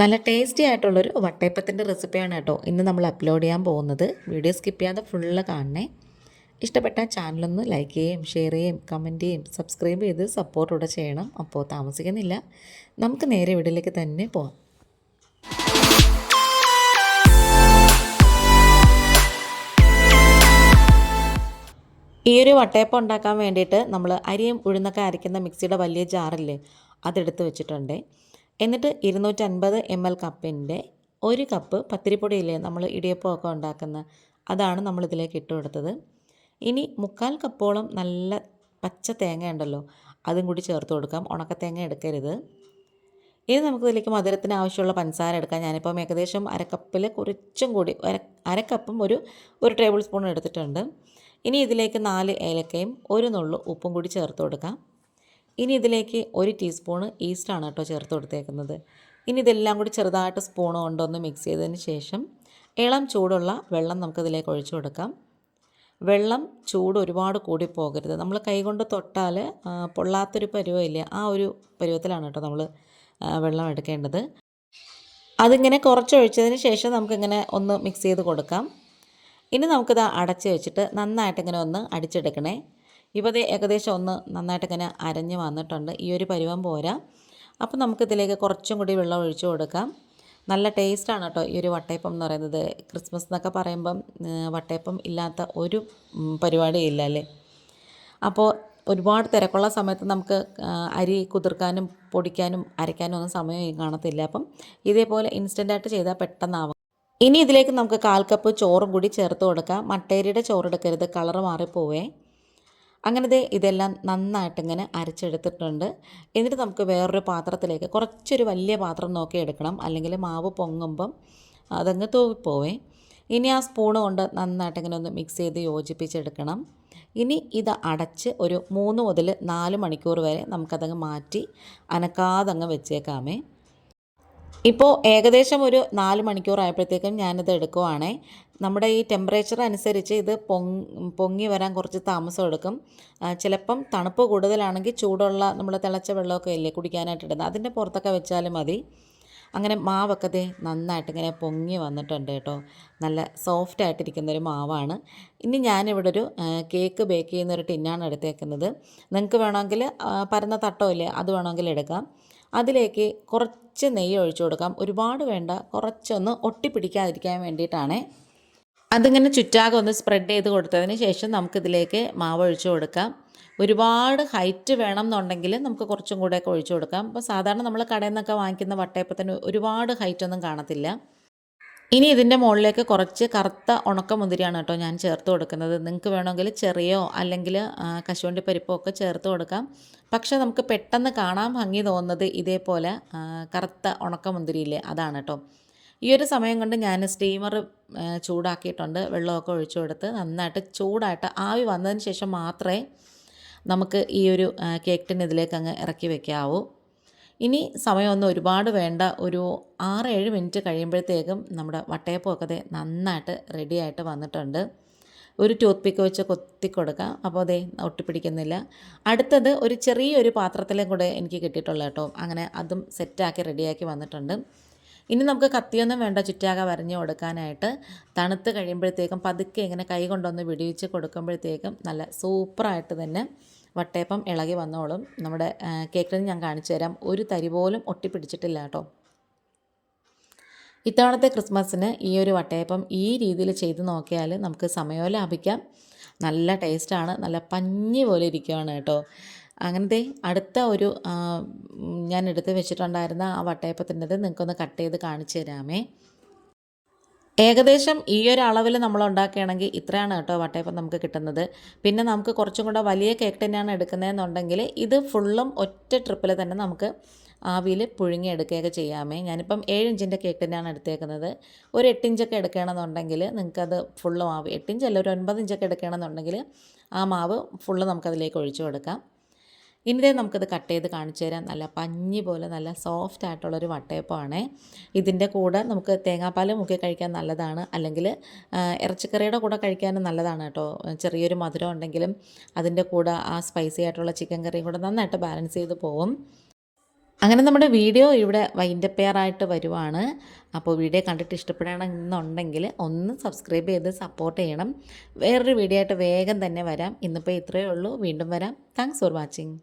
നല്ല ടേസ്റ്റി ആയിട്ടുള്ളൊരു വട്ടയപ്പത്തിന്റെ റെസിപ്പിയാണ് കേട്ടോ. ഇന്ന് നമ്മൾ അപ്ലോഡ് ചെയ്യാൻ പോകുന്നത്. വീഡിയോ സ്കിപ്പ് ചെയ്യാതെ ഫുള്ള് കാണണേ. ഇഷ്ടപ്പെട്ട ചാനലൊന്ന് ലൈക്ക് ചെയ്യുകയും ഷെയർ ചെയ്യുകയും കമന്റ് ചെയ്യും സബ്സ്ക്രൈബ് ചെയ്ത് സപ്പോർട്ടൂടെ ചെയ്യണം. അപ്പോൾ താമസിക്കുന്നില്ല. നമുക്ക് നേരെ വീട്ടിലേക്ക് തന്നെ പോവാം. ഈ ഒരു വട്ടയപ്പം ഉണ്ടാക്കാൻ വേണ്ടിയിട്ട് നമ്മൾ അരിയും ഉഴുന്നൊക്കെ അരയ്ക്കുന്ന മിക്സിയുടെ വലിയ ജാറില്ലേ അതെടുത്ത് വെച്ചിട്ടുണ്ട്. എന്നിട്ട് ഇരുന്നൂറ്റൻപത് എം എൽ കപ്പിന്റെ ഒരു കപ്പ് പത്തിരിപ്പൊടിയില്ലേ നമ്മൾ ഇടിയപ്പമൊക്കെ ഉണ്ടാക്കുന്ന അതാണ് നമ്മളിതിലേക്ക് ഇട്ട് കൊടുത്തത്. ഇനി മുക്കാൽ കപ്പോളം നല്ല പച്ച തേങ്ങ ഉണ്ടല്ലോ അതും കൂടി ചേർത്ത് കൊടുക്കാം. ഉണക്ക തേങ്ങ എടുക്കരുത്. ഇനി നമുക്ക് ഇതിലേക്ക് മധുരത്തിന് ആവശ്യമുള്ള പഞ്ചസാര എടുക്കാം. ഞാനിപ്പം ഏകദേശം അരക്കപ്പിൽ കുറച്ചും കൂടി അര അരക്കപ്പും ഒരു ഒരു ടേബിൾ സ്പൂൺ എടുത്തിട്ടുണ്ട്. ഇനി ഇതിലേക്ക് നാല് ഏലക്കയും ഒരു നുള്ളു ഉപ്പും കൂടി ചേർത്ത് കൊടുക്കാം. ഇനി ഇതിലേക്ക് ഒരു ടീസ്പൂണ് ഈസ്റ്റാണ് കേട്ടോ ചേർത്ത് കൊടുത്തേക്കുന്നത്. ഇനി ഇതെല്ലാം കൂടി ചെറുതായിട്ട് സ്പൂൺ കൊണ്ടൊന്ന് മിക്സ് ചെയ്തതിന് ശേഷം ഇളം ചൂടുള്ള വെള്ളം നമുക്കിതിലേക്ക് ഒഴിച്ചു കൊടുക്കാം. വെള്ളം ചൂട് ഒരുപാട് കൂടി പോകരുത്. നമ്മൾ കൈകൊണ്ട് തൊട്ടാൽ പൊള്ളാത്തൊരു പരുവമില്ല ആ ഒരു പരുവത്തിലാണ് കേട്ടോ നമ്മൾ വെള്ളം എടുക്കേണ്ടത്. അതിങ്ങനെ കുറച്ചൊഴിച്ചതിന് ശേഷം നമുക്കിങ്ങനെ ഒന്ന് മിക്സ് ചെയ്ത് കൊടുക്കാം. ഇനി നമുക്കിത് അടച്ച് വെച്ചിട്ട് നന്നായിട്ട് ഇങ്ങനെ ഒന്ന് അടിച്ചെടുക്കണേ. ഇപ്പോൾ ഇത് ഏകദേശം ഒന്ന് നന്നായിട്ട് ഇങ്ങനെ അരഞ്ഞ് വന്നിട്ടുണ്ട്. ഈ ഒരു പരുവം പോരാ. അപ്പോൾ നമുക്കിതിലേക്ക് കുറച്ചും കൂടി വെള്ളം ഒഴിച്ചു കൊടുക്കാം. നല്ല ടേസ്റ്റാണ് കേട്ടോ ഈ ഒരു വട്ടയപ്പം എന്ന് പറയുന്നത്. ക്രിസ്മസ് എന്നൊക്കെ പറയുമ്പം വട്ടയപ്പം ഇല്ലാത്ത ഒരു പരിപാടി പരിപാടിയും ഇല്ല അല്ലേ? അപ്പോൾ ഒരുപാട് തിരക്കുള്ള സമയത്ത് നമുക്ക് അരി കുതിർക്കാനും പൊടിക്കാനും അരയ്ക്കാനും ഒന്നും സമയം കാണത്തില്ല. അപ്പം ഇതേപോലെ ഇൻസ്റ്റന്റായിട്ട് ചെയ്താൽ പെട്ടെന്നാവും. ഇനി ഇതിലേക്ക് നമുക്ക് കാൽ കപ്പ് ചോറും കൂടി ചേർത്ത് കൊടുക്കാം. മട്ടേരിയുടെ ചോറ് എടുക്കരുത്. കളറ് മാറിപ്പോവേ. അങ്ങനെ ദേ ഇതെല്ലാം നന്നായിട്ട് ഇങ്ങനെ അരച്ചെടുത്തിട്ടുണ്ട്. എന്നിട്ട് നമുക്ക് വേറൊരു പാത്രത്തിലേക്ക് കുറച്ചൊരു വലിയ പാത്രം നോക്കി എടുക്കണം. അല്ലെങ്കിൽ മാവ് പൊങ്ങുമ്പം അതങ്ങ് തൂവിപ്പോവേ. ഇനി ആ സ്പൂണ് കൊണ്ട് നന്നായിട്ട് ഇങ്ങനെ ഒന്ന് മിക്സ് ചെയ്ത് യോജിപ്പിച്ചെടുക്കണം. ഇനി ഇത് അടച്ച് ഒരു മൂന്ന് മുതൽ നാല് മണിക്കൂർ വരെ നമുക്കതങ്ങ് മാറ്റി അനക്കാതങ്ങ് വെച്ചേക്കാമേ. ഇപ്പോൾ ഏകദേശം ഒരു നാല് മണിക്കൂർ ആയപ്പോഴത്തേക്കും ഞാനിത് എടുക്കുവാണേ. നമ്മുടെ ഈ ടെമ്പറേച്ചർ അനുസരിച്ച് ഇത് പൊങ് പൊങ്ങി വരാൻ കുറച്ച് താമസം എടുക്കും. ചിലപ്പം തണുപ്പ് കൂടുതലാണെങ്കിൽ ചൂടുള്ള നമ്മൾ തിളച്ച വെള്ളമൊക്കെ ഇല്ലേ കുടിക്കാനായിട്ട് ഇടുന്നത്. അതിന്റെ പുറത്തൊക്കെ വെച്ചാലും മതി. അങ്ങനെ മാവൊക്കെ ദേ നന്നായിട്ട് ഇങ്ങനെ പൊങ്ങി വന്നിട്ടുണ്ട് കേട്ടോ. നല്ല സോഫ്റ്റ് ആയിട്ടിരിക്കുന്ന ഒരു മാവാണ്. ഇനി ഞാനിവിടെ ഒരു കേക്ക് ബേക്ക് ചെയ്യുന്ന ഒരു ടിന്നാണ് എടുത്തേക്കുന്നത്. നിങ്ങൾക്ക് വേണമെങ്കിൽ പരന്ന തട്ടോ ഇല്ലേ അത് വേണമെങ്കിൽ എടുക്കാം. അതിലേക്ക് കുറച്ച് നെയ്യ് ഒഴിച്ചു കൊടുക്കാം. ഒരുപാട് വേണ്ട കുറച്ചൊന്ന് ഒട്ടിപ്പിടിക്കാതിരിക്കാൻ വേണ്ടിയിട്ടാണേ. അതിങ്ങനെ ചുറ്റാകെ ഒന്ന് സ്പ്രെഡ് ചെയ്ത് കൊടുത്തതിന് ശേഷം നമുക്കിതിലേക്ക് മാവ് ഒഴിച്ചു കൊടുക്കാം. ഒരുപാട് ഹൈറ്റ് വേണം എന്നുണ്ടെങ്കിൽ നമുക്ക് കുറച്ചും കൂടെയൊക്കെ ഒഴിച്ചു കൊടുക്കാം. അപ്പോൾ സാധാരണ നമ്മൾ കടയിൽ നിന്നൊക്കെ വാങ്ങിക്കുന്ന വട്ടയപ്പത്തിന് ഒരുപാട് ഹൈറ്റ് ഒന്നും കാണത്തില്ല. ഇനി ഇതിന്റെ മുകളിലേക്ക് കുറച്ച് കറുത്ത ഉണക്ക മുന്തിരിയാണ് കേട്ടോ ഞാൻ ചേർത്ത് കൊടുക്കുന്നത്. നിങ്ങൾക്ക് വേണമെങ്കിൽ ചെറിയോ അല്ലെങ്കിൽ കശുവണ്ടി പരിപ്പോ ഒക്കെ ചേർത്ത് കൊടുക്കാം. പക്ഷേ നമുക്ക് പെട്ടെന്ന് കാണാൻ ഭംഗി തോന്നുന്നത് ഇതേപോലെ കറുത്ത ഉണക്ക മുന്തിരിയില്ലേ? അതാണ് കേട്ടോ. ഈ ഒരു സമയം കൊണ്ട് ഞാൻ സ്റ്റീമർ ചൂടാക്കിയിട്ടുണ്ട്. വെള്ളമൊക്കെ ഒഴിച്ചു കൊടുത്ത് നന്നായിട്ട് ചൂടായിട്ട് ആവി വന്നതിന് ശേഷം മാത്രമേ നമുക്ക് ഈ ഒരു ആ, കേക്ക് ടിൻ ഇതിലേക്ക് അങ്ങ് ഇറക്കി വെക്കാവൂ. ഇനി സമയമൊന്നും ഒരുപാട് വേണ്ട. ഒരു ആറ് ഏഴ് മിനിറ്റ് കഴിയുമ്പോഴത്തേക്കും നമ്മുടെ വട്ടയപ്പമൊക്കെ നന്നായിട്ട് റെഡിയായിട്ട് വന്നിട്ടുണ്ട്. ഒരു ടൂത്ത് പിക്ക് വെച്ച് കൊത്തി കൊടുക്കാം. അപ്പോൾ അതേ ഒട്ടിപ്പിടിക്കുന്നില്ല. അടുത്തത് ഒരു ചെറിയൊരു പാത്രത്തിലും കൂടെ എനിക്ക് കിട്ടിയിട്ടുള്ള കേട്ടോ. അങ്ങനെ അതും സെറ്റാക്കി റെഡിയാക്കി വന്നിട്ടുണ്ട്. ഇനി നമുക്ക് കത്തിയൊന്നും വേണ്ട ചുറ്റാകെ വരഞ്ഞു കൊടുക്കാനായിട്ട് തണുത്ത് കഴിയുമ്പോഴത്തേക്കും പതുക്കെ ഇങ്ങനെ കൈ കൊണ്ടൊന്ന് വിടിവിച്ച് കൊടുക്കുമ്പോഴത്തേക്കും നല്ല സൂപ്പറായിട്ട് തന്നെ വട്ടയപ്പം ഇളകി വന്നോളും. നമ്മുടെ കേക്കിൽ ഞാൻ കാണിച്ചു തരാം. ഒരു തരി പോലും ഒട്ടിപ്പിടിച്ചിട്ടില്ല കേട്ടോ. ഇത്തവണത്തെ ക്രിസ്മസിന് ഈ ഒരു വട്ടയപ്പം ഈ രീതിയിൽ ചെയ്ത് നോക്കിയാൽ നമുക്ക് സമയവും ലാഭിക്കാം. നല്ല ടേസ്റ്റാണ്. നല്ല പഞ്ഞി പോലെ ഇരിക്കുകയാണ് കേട്ടോ. അങ്ങനത്തെ അടുത്ത ഒരു ഞാൻ എടുത്ത് വെച്ചിട്ടുണ്ടായിരുന്ന ആ വട്ടയപ്പത്തിന്റെത് നിങ്ങൾക്കൊന്ന് കട്ട് ചെയ്ത് കാണിച്ചു തരാമേ. ഏകദേശം ഈ ഒരു അളവിൽ നമ്മൾ ഉണ്ടാക്കുകയാണെങ്കിൽ ഇത്രയാണ് കേട്ടോ വട്ടയപ്പം നമുക്ക് കിട്ടുന്നത്. പിന്നെ നമുക്ക് കുറച്ചും കൂടെ വലിയ കേക്ക് തന്നെയാണ് എടുക്കുന്നതെന്നുണ്ടെങ്കിൽ ഇത് ഫുള്ളും ഒറ്റ ട്രിപ്പിൽ തന്നെ നമുക്ക് ആവിയിൽ പുഴുങ്ങിയെടുക്കുകയൊക്കെ ചെയ്യാമേ. ഞാനിപ്പം ഏഴ് ഇഞ്ചിന്റെ കേക്ക് തന്നെയാണ് എടുത്തേക്കുന്നത്. ഒരു എട്ടിഞ്ചൊക്കെ എടുക്കുകയാണെന്നുണ്ടെങ്കിൽ നിങ്ങൾക്കത് ഫുള്ളും ആവി എട്ടിഞ്ചല്ല ഒരു ഒൻപത് ഇഞ്ചൊക്കെ എടുക്കുകയാണെന്നുണ്ടെങ്കിൽ ആ മാവ് ഫുള്ള് നമുക്കതിലേക്ക് ഒഴിച്ചു കൊടുക്കാം. ഇനി ദേ നമുക്കിത് കട്ട് ചെയ്ത് കാണിച്ചു തരാം. നല്ല പഞ്ഞി പോലെ നല്ല സോഫ്റ്റ് ആയിട്ടുള്ളൊരു വട്ടയപ്പമാണ്. ഇതിന്റെ കൂടെ നമുക്ക് തേങ്ങാപ്പാൽ മുക്കി കഴിക്കാൻ നല്ലതാണ്. അല്ലെങ്കിൽ ഇറച്ചിക്കറിയുടെ കൂടെ കഴിക്കാനും നല്ലതാണ് കേട്ടോ. ചെറിയൊരു മധുരം ഉണ്ടെങ്കിലും അതിന്റെ കൂടെ ആ സ്പൈസി ആയിട്ടുള്ള ചിക്കൻ കറിയും കൂടെ നന്നായിട്ട് ബാലൻസ് ചെയ്ത് പോകും അങ്ങനെ നമ്മുടെ വീഡിയോ ഇവിടെ വൈൻഡപ്പെയറായിട്ട് വരുവാണ്. അപ്പോൾ വീഡിയോ കണ്ടിട്ട് ഇഷ്ടപ്പെടണമെന്നുണ്ടെങ്കിൽ ഒന്ന് സബ്സ്ക്രൈബ് ചെയ്ത് സപ്പോർട്ട് ചെയ്യണം. വേറൊരു വീഡിയോ ആയിട്ട് വേഗം തന്നെ വരാം. ഇന്നിപ്പോൾ ഇത്രയേ ഉള്ളൂ. വീണ്ടും വരാം. Thanks for watching